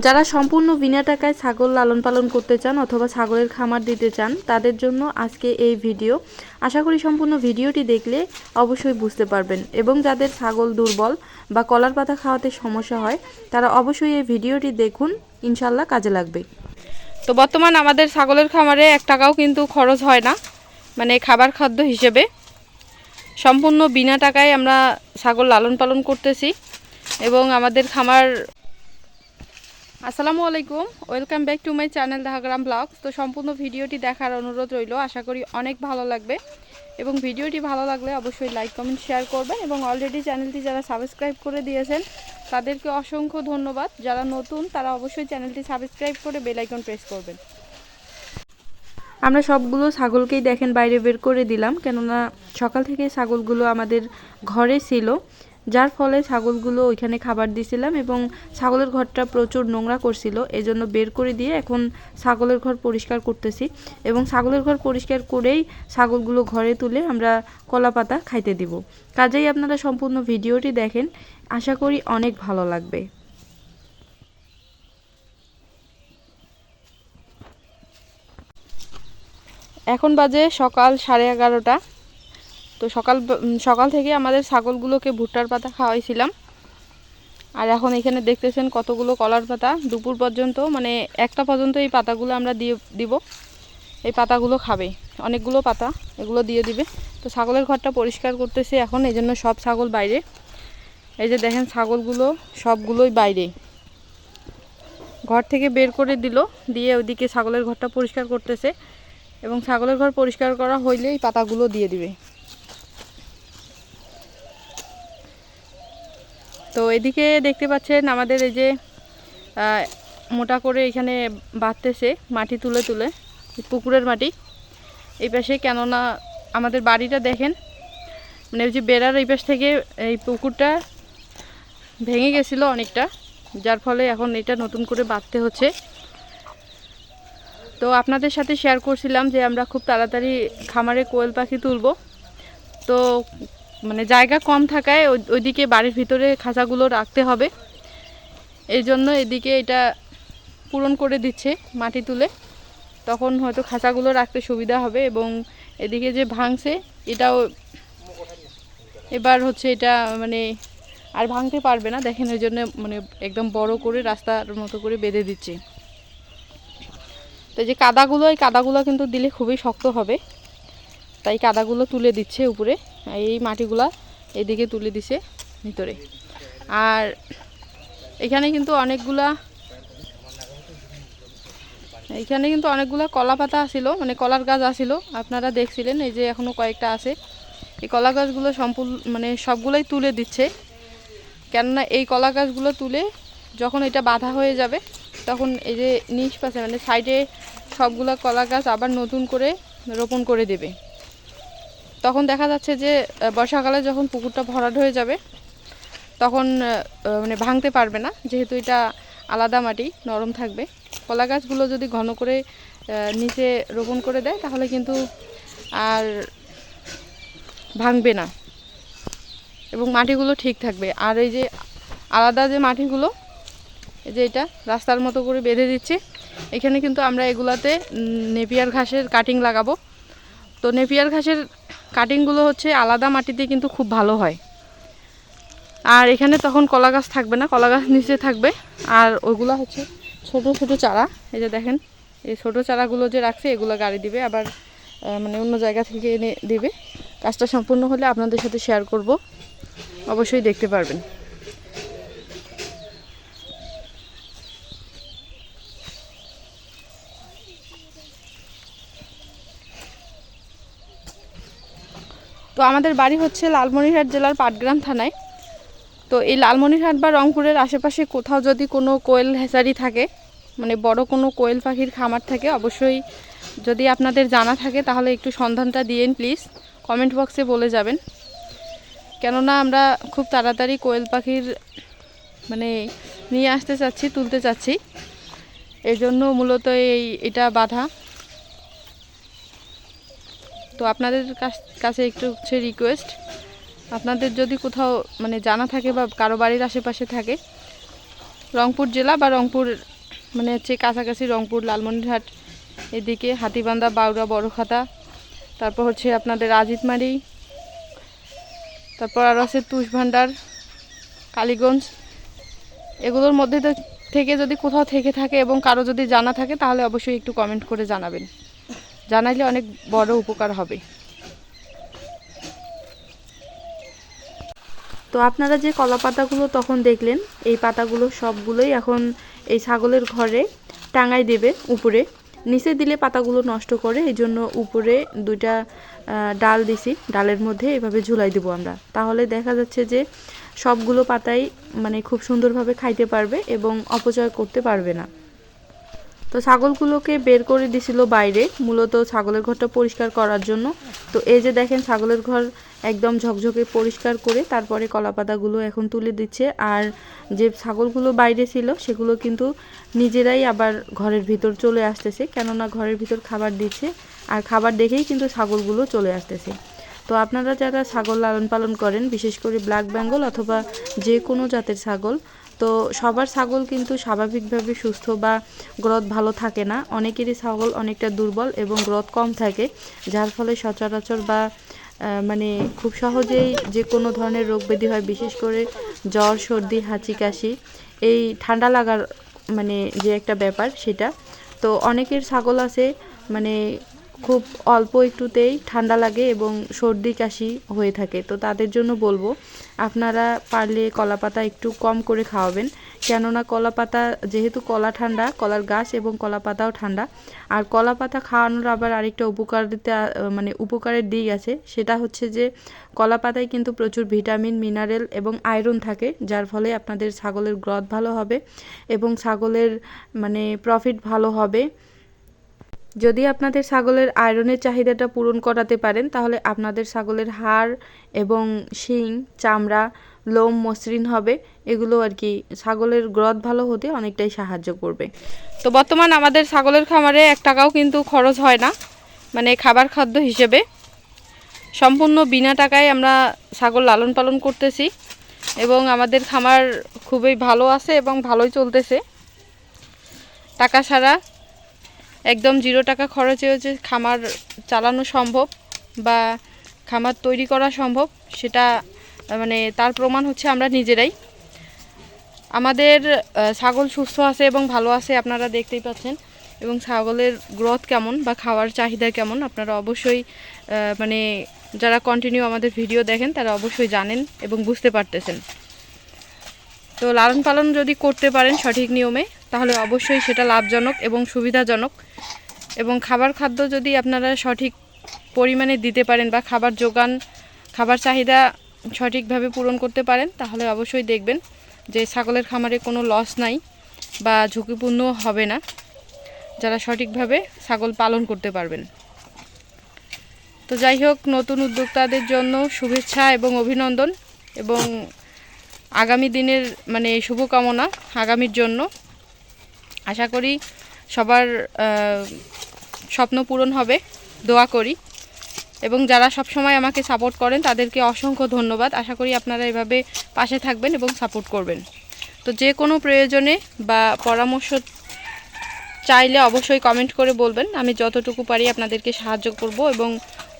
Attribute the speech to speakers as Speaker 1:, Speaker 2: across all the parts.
Speaker 1: যারা সম্পূর্ণ বিনা টাকায় ছাগল লালন পালন করতে চান অথবা ছাগলের খামার দিতে চান, তাদের জন্য আজকে এই ভিডিও। আশা করি সম্পূর্ণ ভিডিওটি দেখলে অবশ্যই বুঝতে পারবেন। এবং যাদের ছাগল দুর্বল বা কলার পাতা খাওয়াতে সমস্যা হয়, তারা অবশ্যই এই ভিডিওটি দেখুন ইনশাল্লাহ কাজে লাগবে। তো বর্তমান আমাদের ছাগলের খামারে এক টাকাও কিন্তু খরচ হয় না মানে খাবার খাদ্য হিসেবে। সম্পূর্ণ বিনা টাকায় আমরা ছাগল লালন পালন করতেছি এবং আমাদের খামার আসসালামু আলাইকুম। Welcome back to my channel Dahagram vlogs তো সম্পূর্ণ ভিডিওটি দেখার অনুরোধ রইল। আশা করি অনেক ভালো লাগবে। এবং ভিডিওটি ভালো লাগলে অবশ্যই লাইক কমেন্ট শেয়ার করবেন। এবং অলরেডি চ্যানেলটি যারা সাবস্ক্রাইব করে দিয়েছেন, তাদেরকে অসংখ্য ধন্যবাদ। যারা নতুন, তারা অবশ্যই চ্যানেলটি সাবস্ক্রাইব করে বেলাইকন প্রেস করবেন। আমরা সবগুলো ছাগলকেই দেখেন, বাইরে বের করে দিলাম। কেননা সকাল থেকে ছাগলগুলো আমাদের ঘরে ছিল। যার ফলে ছাগলগুলো ওইখানে খাবার দিছিলাম এবং ছাগলের ঘরটা প্রচুর নোংরা করছিল এই জন্য বের করে দিয়ে এখন ছাগলের ঘর পরিষ্কার করতেছি এবং ছাগলের ঘর পরিষ্কার করেই ছাগলগুলো ঘরে তুলে আমরা কলা পাতা খাইতে দিব। কাজেই আপনারা সম্পূর্ণ ভিডিওটি দেখেন, আশা করি অনেক ভালো লাগবে। এখন বাজে সকাল সাড়ে এগারোটা। তো সকাল সকাল থেকে আমাদের ছাগলগুলোকে ভুট্টার পাতা খাওয়াইছিলাম। আর এখন এখানে দেখতেছেন কতগুলো কলার পাতা। দুপুর পর্যন্ত মানে একটা পর্যন্ত এই পাতাগুলো আমরা দিয়ে, দিব। এই পাতাগুলো খাবে। অনেকগুলো পাতা এগুলো দিয়ে দিবে। তো ছাগলের ঘরটা পরিষ্কার করতেছে এখন, এই জন্য সব ছাগল বাইরে। এই যে দেখেন ছাগলগুলো সবগুলোই বাইরে। ঘর থেকে বের করে দিল, দিয়ে ওইদিকে ছাগলের ঘরটা পরিষ্কার করতেছে। এবং ছাগলের ঘর পরিষ্কার করা হইলে এই পাতাগুলো দিয়ে দিবে। তো এদিকে দেখতে পাচ্ছেন আমাদের এই যে মোটা করে এখানে বাঁধতেছে মাটি তুলে তুলে পুকুরের মাটি। এই পাশে কেননা আমাদের বাড়িটা দেখেন মানে ওই যে বেড়ার এই পাশ থেকে এই পুকুরটা ভেঙে গেছিল অনেকটা, যার ফলে এখন এটা নতুন করে বাঁধতে হচ্ছে। তো আপনাদের সাথে শেয়ার করছিলাম যে আমরা খুব তাড়াতাড়ি খামারে কোয়েল পাখি তুলব। তো মানে জায়গা কম থাকায় ওই- ওইদিকে বাড়ির ভিতরে খাঁচাগুলো রাখতে হবে। এই জন্য এদিকে এটা পূরণ করে দিচ্ছে মাটি তুলে। তখন হয়তো খাঁচাগুলো রাখতে সুবিধা হবে এবং এদিকে যে ভাঙছে, এটাও এবার হচ্ছে এটা মানে আর ভাঙতে পারবে না। দেখেন ওই জন্য মানে একদম বড় করে রাস্তার মতো করে বেঁধে দিচ্ছে। তো যে কাদাগুলো, এই কাদাগুলো কিন্তু দিলে খুবই শক্ত হবে। তাই কাদাগুলো তুলে দিচ্ছে উপরে। এই মাটিগুলা এদিকে তুলে দিছে ভিতরে। আর এখানে কিন্তু অনেকগুলা এখানে কিন্তু অনেকগুলো কলা পাতা আছিল মানে কলার গাছ আছিল আপনারা দেখছিলেন, এই যে এখনও কয়েকটা আছে। এই কলা গাছগুলো সম্পূর্ণ মানে সবগুলোই তুলে দিচ্ছে। কেননা এই কলা গাছগুলো তুলে যখন এটা বাঁধা হয়ে যাবে, তখন এই যে নিচ পাশে মানে সাইডে সবগুলো কলা গাছ আবার নতুন করে রোপণ করে দেবে। তখন দেখা যাচ্ছে যে বর্ষাকালে যখন পুকুরটা ভরাট হয়ে যাবে, তখন মানে ভাঙতে পারবে না, যেহেতু এটা আলাদা মাটি, নরম থাকবে। কলা গাছগুলো যদি ঘন করে নিচে রোপণ করে দেয়, তাহলে কিন্তু আর ভাঙবে না। এবং মাটিগুলো ঠিক থাকবে। আর এই যে আলাদা যে মাটিগুলো, এই যে এটা রাস্তার মতো করে বেঁধে দিচ্ছে, এখানে কিন্তু আমরা এগুলাতে নেপিয়ার ঘাসের কাটিং লাগাবো। তো নেপিয়ার ঘাসের কাটিংগুলো হচ্ছে আলাদা মাটিতে কিন্তু খুব ভালো হয়। আর এখানে তখন কলা গাছ থাকবে না, কলা গাছ নিচে থাকবে। আর ওগুলো হচ্ছে ছোট ছোট চারা। এই যে দেখেন, এই ছোট চারাগুলো যে রাখছে, এগুলো গাড়ি দিবে। আবার মানে অন্য জায়গা থেকে এনে দিবে। কাজটা সম্পূর্ণ হলে আপনাদের সাথে শেয়ার করব। অবশ্যই দেখতে পারবেন। আমাদের বাড়ি হচ্ছে লালমনিরহাট জেলার পাটগ্রাম থানায়। তো এই লালমনিরহাট বা রংপুরের আশেপাশে কোথাও যদি কোনো কোয়েল হেসারি থাকে মানে বড় কোনো কোয়েল পাখির খামার থাকে, অবশ্যই যদি আপনাদের জানা থাকে, তাহলে একটু সন্ধানটা দিয়েন প্লিজ। কমেন্ট বক্সে বলে যাবেন। কেননা আমরা খুব তাড়াতাড়ি কোয়েল পাখির মানে নিয়ে আসতে চাচ্ছি, তুলতে চাচ্ছি। এই জন্য মূলত এই, এটা বাধা। তো আপনাদের কাছ- একটু হচ্ছে রিকোয়েস্ট আপনাদের যদি কোথাও মানে জানা থাকে বা কারও বাড়ির আশেপাশে থাকে, রংপুর জেলা বা রংপুর মানে হচ্ছে কাছাকাছি রংপুর, লালমনিরহাট, এদিকে হাতিবান্ধা বাউরা বড়খাতা, তারপর হচ্ছে আপনাদের আজিতমারি তারপর আরও আছে তুষ ভান্ডার কালীগঞ্জ। এগুলোর মধ্যে থেকে যদি কোথাও থেকে থাকে এবং কারও যদি জানা থাকে, তাহলে অবশ্যই একটু কমেন্ট করে জানাবেন। জানাইলে অনেক বড় উপকার হবে। তো আপনারা যে কলা পাতাগুলো তখন দেখলেন, এই পাতাগুলো সবগুলোই এখন এই ছাগলের ঘরে টাঙাই দেবে উপরে। নিচে দিলে পাতাগুলো নষ্ট করে, এই জন্য উপরে দুইটা ডাল দিছি, ডালের মধ্যে এভাবে ঝুলাই দেবো আমরা। তাহলে দেখা যাচ্ছে যে সবগুলো পাতাই মানে খুব সুন্দরভাবে খাইতে পারবে এবং অপচয় করতে পারবে না। তো ছাগলগুলোকে বের করে দিছিল বাইরে, মূলত ছাগলের ঘরটা পরিষ্কার করার জন্য। তো এই যে দেখেন ছাগলের ঘর একদম ঝকঝকে পরিষ্কার করে তারপরে কলাপাতাগুলো এখন তুলে দিচ্ছে। আর যে ছাগলগুলো বাইরে ছিল, সেগুলো কিন্তু নিজেরাই আবার ঘরের ভিতর চলে আসতেছে, কেননা ঘরের ভিতর খাবার দিচ্ছে। আর খাবার দেখেই কিন্তু ছাগলগুলো চলে আসতেছে। তো আপনারা যারা ছাগল লালন পালন করেন, বিশেষ করে ব্ল্যাক বেঙ্গল অথবা যে কোনো জাতের ছাগল তো সবার ছাগল কিন্তু স্বাভাবিকভাবে সুস্থ বা গ্রোথ ভালো থাকে না। অনেকেরই ছাগল অনেকটা দুর্বল এবং গ্রোথ কম থাকে, যার ফলে সচরাচর বা মানে খুব সহজেই যে কোনো ধরনের রোগ ব্যাধি হয়, বিশেষ করে জ্বর, সর্দি, হাঁচি, কাশি। এই ঠান্ডা লাগার মানে যে একটা ব্যাপার সেটা। তো অনেকের ছাগল আছে মানে খুব অল্প একটুতেই ঠান্ডা লাগে এবং সর্দি কাশি হয়ে থাকে। তো তাদের জন্য বলব আপনারা পারলে কলা পাতা একটু কম করে খাওয়াবেন। কেননা কলা পাতা যেহেতু কলা ঠান্ডা কলার গাছ এবং কলা পাতাও ঠান্ডা। আর কলা পাতা খাওয়ানোর আবার আরেকটা উপকারিতা আহ, মানে উপকারের দিক আছে। সেটা হচ্ছে যে কলা পাতায় কিন্তু প্রচুর ভিটামিন মিনারেল এবং আয়রন থাকে যার ফলে আপনাদের ছাগলের গ্রোথ ভালো হবে এবং ছাগলের মানে প্রফিট ভালো হবে। যদি আপনাদের ছাগলের আয়রনের চাহিদাটা পূরণ করাতে পারেন, তাহলে আপনাদের ছাগলের হাড় এবং শিং, চামড়া, লোম, মসৃণ হবে। এগুলো আর কি ছাগলের গ্রথ ভালো হতে অনেকটাই সাহায্য করবে। তো বর্তমান আমাদের ছাগলের খামারে এক টাকাও কিন্তু খরচ হয় না মানে খাবার খাদ্য হিসেবে। সম্পূর্ণ বিনা টাকায় আমরা ছাগল লালন পালন করতেছি এবং আমাদের খামার খুবই ভালো আছে এবং ভালোই চলতেছে। টাকা ছাড়া একদম জিরো টাকা খরচেও যে খামার চালানো সম্ভব বা খামার তৈরি করা সম্ভব। সেটা মানে তার প্রমাণ হচ্ছে আমরা নিজেরাই। আমাদের ছাগল সুস্থ আছে এবং ভালো আছে আপনারা দেখতেই পাচ্ছেন। এবং ছাগলের গ্রোথ কেমন বা খাওয়ার চাহিদা কেমন আপনারা অবশ্যই মানে যারা কন্টিনিউ আমাদের ভিডিও দেখেন তারা অবশ্যই জানেন এবং বুঝতে পারতেছেন। তো লালন পালন যদি করতে পারেন সঠিক নিয়মে তাহলে অবশ্যই সেটা লাভজনক এবং সুবিধাজনক। এবং খাবার খাদ্য যদি আপনারা সঠিক পরিমাণে দিতে পারেন বা খাবার যোগান, খাবার চাহিদা সঠিকভাবে পূরণ করতে পারেন, তাহলে অবশ্যই দেখবেন যে ছাগলের খামারে কোনো লস নাই বা ঝুঁকিপূর্ণ হবে না। যারা সঠিকভাবে ছাগল পালন করতে পারবেন। তো যাই হোক, নতুন উদ্যোক্তাদের জন্য শুভেচ্ছা এবং অভিনন্দন এবং আগামী দিনের মানে শুভকামনা আগামীর জন্য। আশা করি সবার স্বপ্ন পূরণ হবে। দোয়া করি। এবং যারা সব সময় আমাকে সাপোর্ট করেন, তাদেরকে অসংখ্য ধন্যবাদ। আশা করি আপনারা এভাবে পাশে থাকবেন এবং সাপোর্ট করবেন। তো যে কোনো প্রয়োজনে বা পরামর্শ চাইলে অবশ্যই কমেন্ট করে বলবেন। আমি যতটুকু পারি আপনাদেরকে সাহায্য করব এবং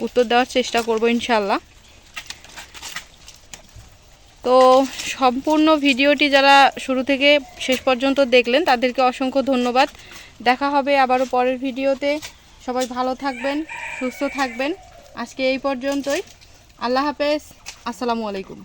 Speaker 1: উত্তর দেওয়ার চেষ্টা করব ইনশাল্লাহ তো সম্পূর্ণ ভিডিওটি যারা শুরু থেকে শেষ পর্যন্ত দেখলেন, তাদেরকে অসংখ্য ধন্যবাদ। দেখা হবে আবারও পরের ভিডিওতে। সবাই ভালো থাকবেন, সুস্থ থাকবেন। আজকে এই পর্যন্তই। আল্লাহ হাফেজ। আসসালামু আলাইকুম।